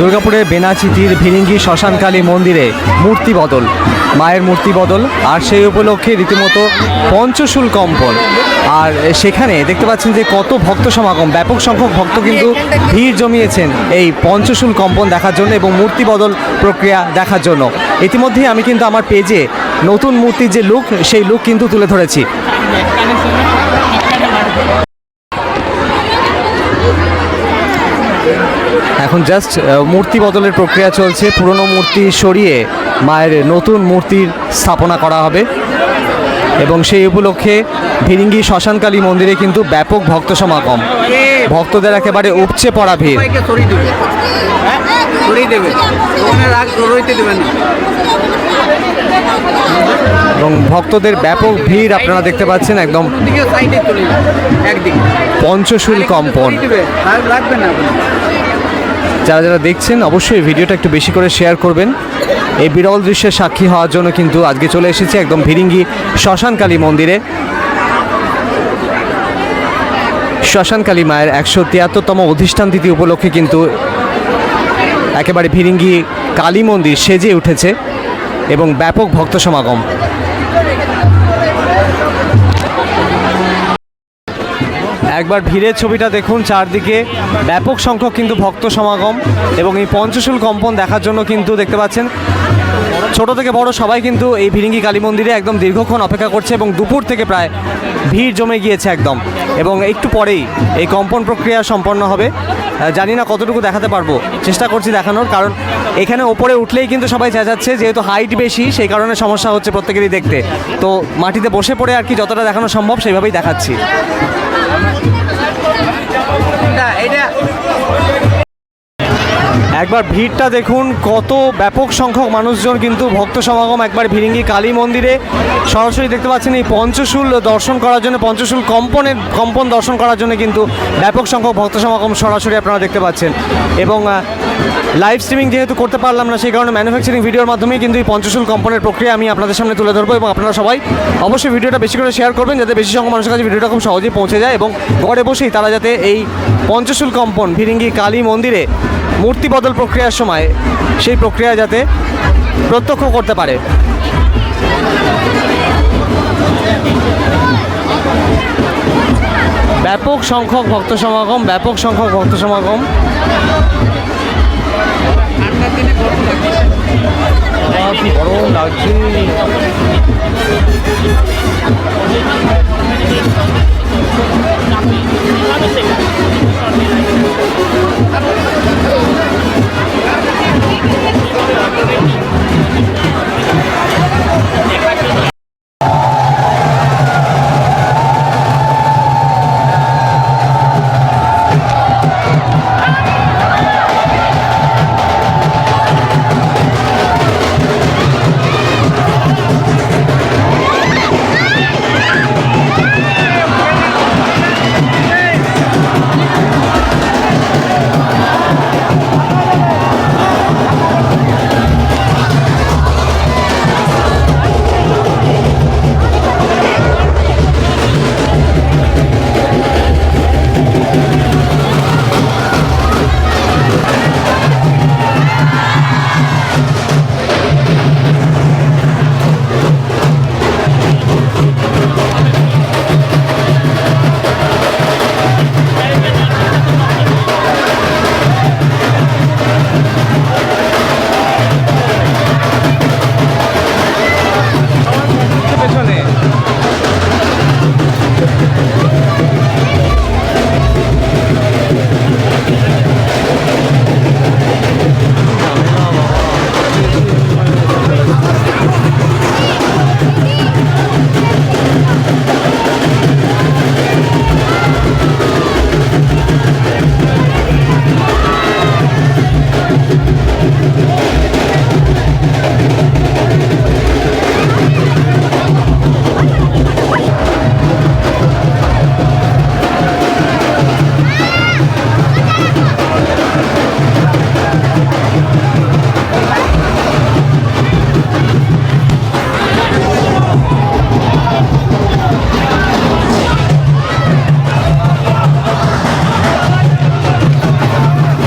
দুর্গাপুরের বেনাচিতির ভিরিঙ্গি শ্মশানকালী মন্দিরে মূর্তি বদল। মায়ের মূর্তি বদল, আর সেই উপলক্ষে রীতিমতো পঞ্চশুল কম্পন। আর সেখানে দেখতে পাচ্ছেন যে কত ভক্ত সমাগম, ব্যাপক সংখ্যক ভক্ত কিন্তু ভিড় জমিয়েছেন এই পঞ্চশুল কম্পন দেখার জন্য এবং মূর্তি বদল প্রক্রিয়া দেখার জন্য। ইতিমধ্যেই আমি কিন্তু আমার পেজে নতুন মূর্তির যে লুক সেই লুক কিন্তু তুলে ধরেছি। এখন জাস্ট মূর্তি বদলের প্রক্রিয়া চলছে। পুরনো মূর্তি সরিয়ে মায়ের নতুন মূর্তির স্থাপনা করা হবে। এবং সেই উপলক্ষে ভিরিঙ্গি শ্মশানকালী মন্দিরে কিন্তু ব্যাপক ভক্ত সমাগম। ভক্তদের একেবারে উপচে পড়া ভিড়। এবং ভক্তদের ব্যাপক ভিড় আপনারা দেখতে পাচ্ছেন একদম পঞ্চশুল কম্পন। রাখবেন না। যারা যারা দেখছেন, অবশ্যই ভিডিওটা একটু বেশি করে শেয়ার করবেন। এই বিরল দৃশ্যের সাক্ষী হওয়ার জন্য কিন্তু আজকে চলে এসেছে একদম ভিরিঙ্গি শ্মশানকালী মন্দিরে। শ্মশানকালী মায়ের একশো তিয়াত্তরতম অধিষ্ঠান তিথি উপলক্ষে কিন্তু একেবারে ভিরিঙ্গি কালী মন্দির সেজে উঠেছে এবং ব্যাপক ভক্ত সমাগম। একবার ভিড়ের ছবিটা দেখুন চারদিকে ব্যাপক সংখ্যক কিন্তু ভক্ত সমাগম এবং এই পঞ্চশুল কম্পন দেখার জন্য কিন্তু দেখতে পাচ্ছেন, ছোট থেকে বড় সবাই কিন্তু এই ভিরিঙ্গি কালী মন্দিরে একদম দীর্ঘক্ষণ অপেক্ষা করছে এবং দুপুর থেকে প্রায় ভিড় জমে গিয়েছে একদম। এবং একটু পরেই এই কম্পন প্রক্রিয়া সম্পন্ন হবে। জানি না কতটুকু দেখাতে পারব, চেষ্টা করছি দেখানোর, কারণ এখানে ওপরে উঠলেই কিন্তু সবাই চেঁচাচ্ছে, যেহেতু হাইট বেশি, সেই কারণে সমস্যা হচ্ছে প্রত্যেকেরই দেখতে। তো মাটিতে বসে পড়ে আর কি যতটা দেখানো সম্ভব সেইভাবেই দেখাচ্ছি। একবার ভিড়টা দেখুন, কত ব্যাপক সংখ্যক মানুষজন কিন্তু ভক্ত সমাগম একবার ভিরিঙ্গি কালী মন্দিরে। সরাসরি দেখতে পাচ্ছেন এই পঞ্চশুল দর্শন করার জন্য, পঞ্চশুল কম্পনের কম্পন দর্শন করার জন্য কিন্তু ব্যাপক সংখ্যক ভক্ত সমাগম সরাসরি আপনারা দেখতে পাচ্ছেন। এবং লাইভ স্ট্রিমিং যেহেতু করতে পারলাম না, সেই কারণে ম্যানুফ্যাকচারিং ভিডিওর মাধ্যমেই কিন্তু এই পঞ্চশুল কম্পনের প্রক্রিয়া আমি আপনাদের সামনে তুলে ধরবো এবং আপনারা সবাই অবশ্যই ভিডিওটা বেশি করে শেয়ার করবেন, যাতে বেশি সংখ্যক মানুষের কাছে ভিডিওটা খুব সহজেই পৌঁছে যায় এবং ঘরে বসেই তারা যাতে এই পঞ্চশুল কম্পন ভিরিঙ্গি কালী মন্দিরে মূর্তি বদল প্রক্রিয়ার সময় সেই প্রক্রিয়া যাতে প্রত্যক্ষ করতে পারে। ব্যাপক সংখ্যক ভক্ত সমাগম, ব্যাপক সংখ্যক ভক্ত সমাগম। গরম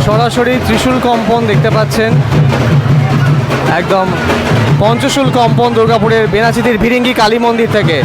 সরাসরি ত্রিশূল কম্পন দেখতে পাচ্ছেন। একদম পঞ্চশূল কম্পন দুর্গাপুরের বেনাচিতির ভিরিঙ্গি কালী মন্দির থেকে।